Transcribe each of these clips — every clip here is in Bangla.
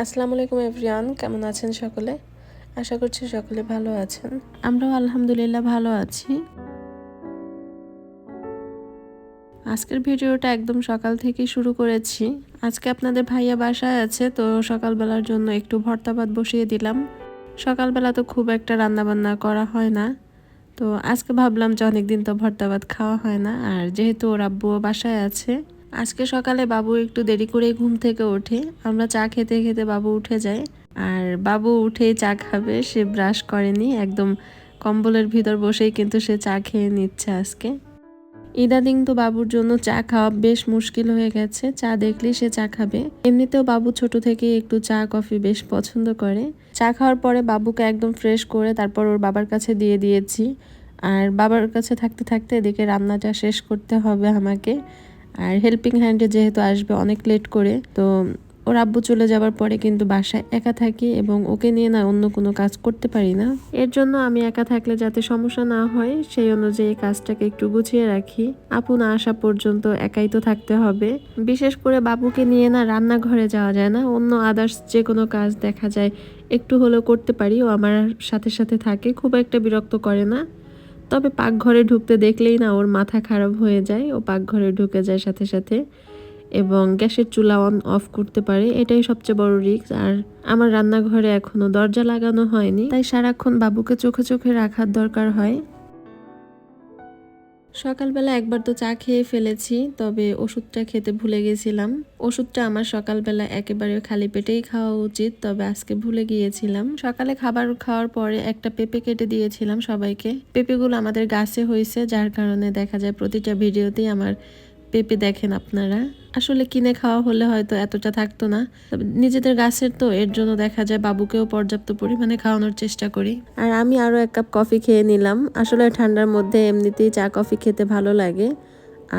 আসসালামু আলাইকুম এভরিয়ান কেমন আছেন সকলে? আশা করছি সকলে ভালো আছেন। আমরাও আলহামদুলিল্লাহ ভালো আছি। আজকের ভিডিওটা একদম সকাল থেকে শুরু করেছি। আজকে আপনাদের ভাইয়া বাসায় আছে, তো সকালবেলার জন্য একটু ভর্তা ভাত বসিয়ে দিলাম। সকালবেলা তো খুব একটা রান্না বান্না করা হয় না। তো আজকে ভাবলাম যে অনেকদিন তো ভর্তা ভাত খাওয়া হয় না, আর যেহেতু ওর আব্বুও বাসায় আছে আজকে সকালে বাবু একটু দেরি করে ঘুম থেকে ওঠে। আমরা চা খেতে খেতে বাবু উঠে যায়। আর বাবু উঠেই চা খাবে, সে ব্রাশ করেনি, একদম কম্বলের ভিতর বসেই কিন্তু সে চা খেয়ে নিচ্ছে আজকে। ইদানিং তো বাবুর জন্য চা খাওয়া বেশ মুশকিল হয়ে গেছে, চা দেখলেই সে চা খাবে। এমনিতেও বাবু ছোট থেকে একটু চা, কফি বেশ পছন্দ করে। চা খাওয়ার পরে বাবুকে একদম ফ্রেশ করে তারপর ওর বাবার কাছে দিয়ে দিয়েছি। আর বাবার কাছে থাকতে থাকতে এদিকে রান্নাটা শেষ করতে হবে আমাকে। আর হেল্পিং হ্যান্ডে যেহেতু আসবে অনেক লেট করে, তো ওর আব্বু চলে যাওয়ার পরে কিন্তু বাসায় একা থাকি এবং ওকে নিয়ে না অন্য কোনো কাজ করতে পারি না। এর জন্য আমি একা থাকলে যাতে সমস্যা না হয়, সেই অনুযায়ী কাজটাকে একটু গুছিয়ে রাখি। আপু না আসা পর্যন্ত একাই তো থাকতে হবে। বিশেষ করে বাবুকে নিয়ে না রান্নাঘরে যাওয়া যায় না। অন্য আদার্স যে কোনো কাজ দেখা যায় একটু হলেও করতে পারি, ও আমার সাথে সাথে থাকে, খুব একটা বিরক্ত করে না। তবে পাকঘরে ঢুকতে দেখলেই না ওর মাথা খারাপ হয়ে যায়। ও পাকঘরে ঢুকে যায় সাথে সাথে এবং গ্যাসের চুলা অন অফ করতে পারে। এটাই সবচেয়ে বড় রিস্ক আর আমার রান্নাঘরে এখনও দরজা লাগানো হয়নি, তাই সারাক্ষণ বাবুকে চোখে চোখে রাখার দরকার হয়। সকালবেলা একবার তো চা খেয়ে ফেলেছি, তবে ওষুধটা খেতে ভুলে গেছিলাম। ওষুধটা আমার সকালবেলা একেবারে খালি পেটেই খাওয়া উচিত, তবে আজকে ভুলে গিয়েছিলাম। সকালে খাবার খাওয়ার পরে একটা পেঁপে কেটে দিয়েছিলাম সবাইকে। পেঁপেগুলো আমাদের গাছে হয়েছে, যার কারণে দেখা যায় প্রতিটা ভিডিওতেই আমার পেঁপে দেখেন আপনারা। আসলে কিনে খাওয়া হলে হয়তো এতটা থাকতো না। নিজেদের গাছের তো, এর জন্য দেখা যায় বাবুকেও পর্যাপ্ত পরিমাণে খাওয়ানোর চেষ্টা করি। আর আমি আরও এক কাপ কফি খেয়ে নিলাম। আসলে ঠান্ডার মধ্যে এমনিতেই চা কফি খেতে ভালো লাগে।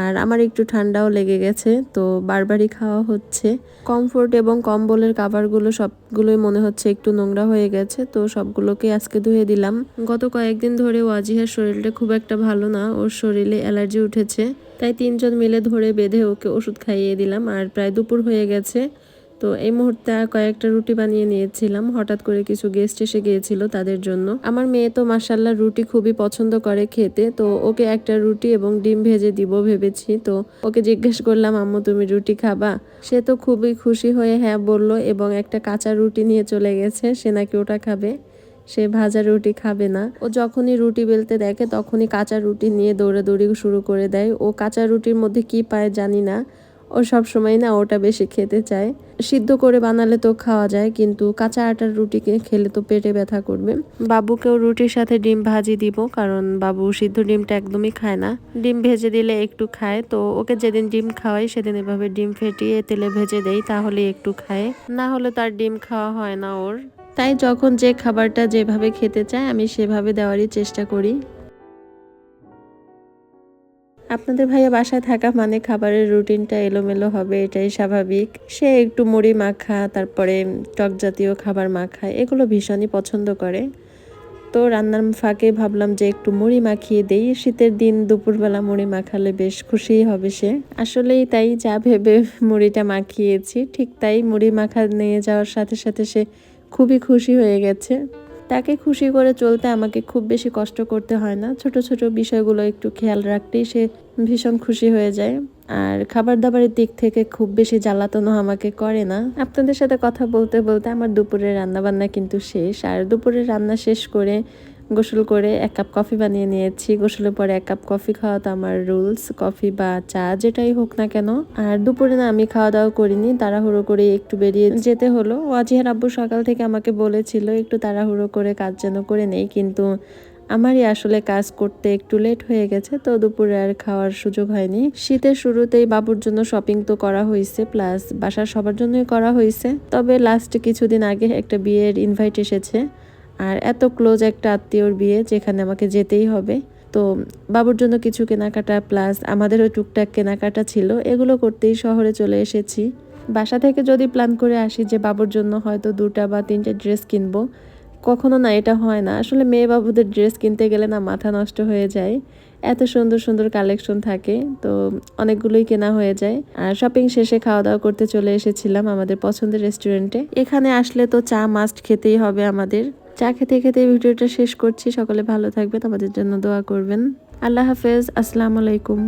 আর আমার একটু ঠান্ডাও লেগে গেছে, তো বারবারই খাওয়া হচ্ছে। কমফোর্ট এবং কম্বলের কাভারগুলো সবগুলোই মনে হচ্ছে একটু নোংরা হয়ে গেছে, তো সবগুলোকে আজকে ধুয়ে দিলাম। গত কয়েকদিন ধরে ওয়াজিহার শরীরটা খুব একটা ভালো না, ওর শরীরে অ্যালার্জি উঠেছে, তাই তিনজন মিলে ধরে বেঁধে ওকে ওষুধ খাইয়ে দিলাম। আর প্রায় দুপুর হয়ে গেছে তো এই মুহূর্তে কয়েকটা রুটি বানিয়ে নিয়েছিলাম। হঠাৎ করে কিছু গেস্ট এসে গিয়েছিল তাদের জন্য। আমার মেয়ে তো মাসাল্লাহ রুটি খুবই পছন্দ করে খেতে। তো ওকে একটা রুটি এবং ডিম ভেজে দিব ভেবেছি। তো ওকে জিজ্ঞেস করলাম, আম্মু, তুমি রুটি খাবা? সে তো খুবই খুশি হয়ে হ্যাঁ বলল এবং একটা কাঁচা রুটি নিয়ে চলে গেছে। সে নাকি ওটা খাবে। সে ভাজা রুটি খাবে না। ও যখনই রুটি বেলতে দেখে তখনই কাঁচা রুটি নিয়ে দৌড়াদৌড়ি শুরু করে দেয়। ও কাঁচা রুটির মধ্যে কি পায় জানি না। ও সব সময় না ওটা বেশি খেতে চায়। সিদ্ধ করে বানালে তো খাওয়া যায় কিন্তু কাঁচা আটার রুটি খেলে তো পেটে ব্যথা করবে। বাবুকেও রুটির সাথে ডিম ভাজি দিব কারণ বাবু সিদ্ধ ডিমটা একদমই খায় না। ডিম ভেজে দিলে একটু খায় তো ওকে যেদিন ডিম খাওয়াই সেদিন এভাবে ডিম ফেটিয়ে তেলে ভেজে দেই তাহলে একটু খায়। না হলে তার ডিম খাওয়া হয় না ওর। তাই যখন যে খাবারটা যেভাবে খেতে চায় আমি সেভাবে দেওয়ারই চেষ্টা করি। আপনাদের ভাইয়া বাসায় থাকা মানে খাবারের রুটিনটা এলোমেলো হবে, এটাই স্বাভাবিক। সে একটু মুড়ি মাখা, তারপরে টক জাতীয় খাবার মাখা, এগুলো ভীষণই পছন্দ করে। তো রান্নার ফাঁকে ভাবলাম যে একটু মুড়ি মাখিয়ে দেই। শীতের দিন দুপুরবেলা মুড়ি মাখালে বেশ খুশি হবে সে। আসলেই তাই, যা ভেবে মুড়িটা মাখিয়েছি, ঠিক তাই মুড়ি মাখা নিয়ে যাওয়ার সাথে সাথে সে খুবই খুশি হয়ে গেছে। তাকে খুশি করে চলতে আমাকে খুব বেশি কষ্ট করতে হয় না। ছোট ছোট বিষয়গুলো একটু খেয়াল রাখতেই সে ভীষণ খুশি হয়ে যায়। আর খাবার দাবারের দিক থেকে খুব বেশি জ্বালাতনও আমাকে করে না। আপনাদের সাথে কথা বলতে বলতে আমার দুপুরের রান্নাবান্না কিন্তু শেষ। আর দুপুরের রান্না শেষ করে গোসল করে এক কাপ কফি বানিয়ে নিয়েছি। গোসলের পরে এক কাপ কফি খাওয়া তো আমার রুলস। কফি বা চা যেটাই হোক না কেন। আর দুপুরে না আমি খাওয়া দাওয়া করিনি, তাড়াহুড়ো করে একটু বেরিয়ে যেতে হলো। ওয়াজিহার আব্বু সকাল থেকে আমাকে বলেছিল, একটু তাড়াহুড়ো করে কাজ যেন করে নেই। কিন্তু আমারই আসলে কাজ করতে একটু লেট হয়ে গেছে, তো দুপুরে আর খাওয়ার সুযোগ হয়নি। শীতের শুরুতেই বাবুর জন্য শপিং তো করা হয়েছে প্লাস বাসার সবার জন্যই করা হয়েছে তবে লাস্ট কিছুদিন আগে একটা বিয়ের ইনভাইট এসেছে। আর এত ক্লোজ একটা আত্মীয়র বিয়ে যেখানে আমাকে যেতেই হবে। তো বাবুর জন্য কিছু কেনাকাটা প্লাস আমাদেরও টুকটাক কেনাকাটা ছিল, এগুলো করতেই শহরে চলে এসেছি। বাসা থেকে যদি প্ল্যান করে আসি যে বাবুর জন্য হয়তো দুটা বা তিনটা ড্রেস কিনবো, কখনো না, এটা হয় না। আসলে মেয়ে বাবুদের ড্রেস কিনতে গেলে না মাথা নষ্ট হয়ে যায়। এত সুন্দর সুন্দর কালেকশন থাকে, তো অনেকগুলোই কেনা হয়ে যায়। আর শপিং শেষে খাওয়া দাওয়া করতে চলে এসেছিলাম আমাদের পছন্দের রেস্টুরেন্টে এখানে আসলে তো চা মাস্ট খেতেই হবে আমাদের। চা খেতে খেতে ভিডিওটা শেষ করছি। সকলে ভালো থাকবেন, আমাদের জন্য দোয়া করবেন। আল্লাহ হাফেজ, আসসালামু আলাইকুম।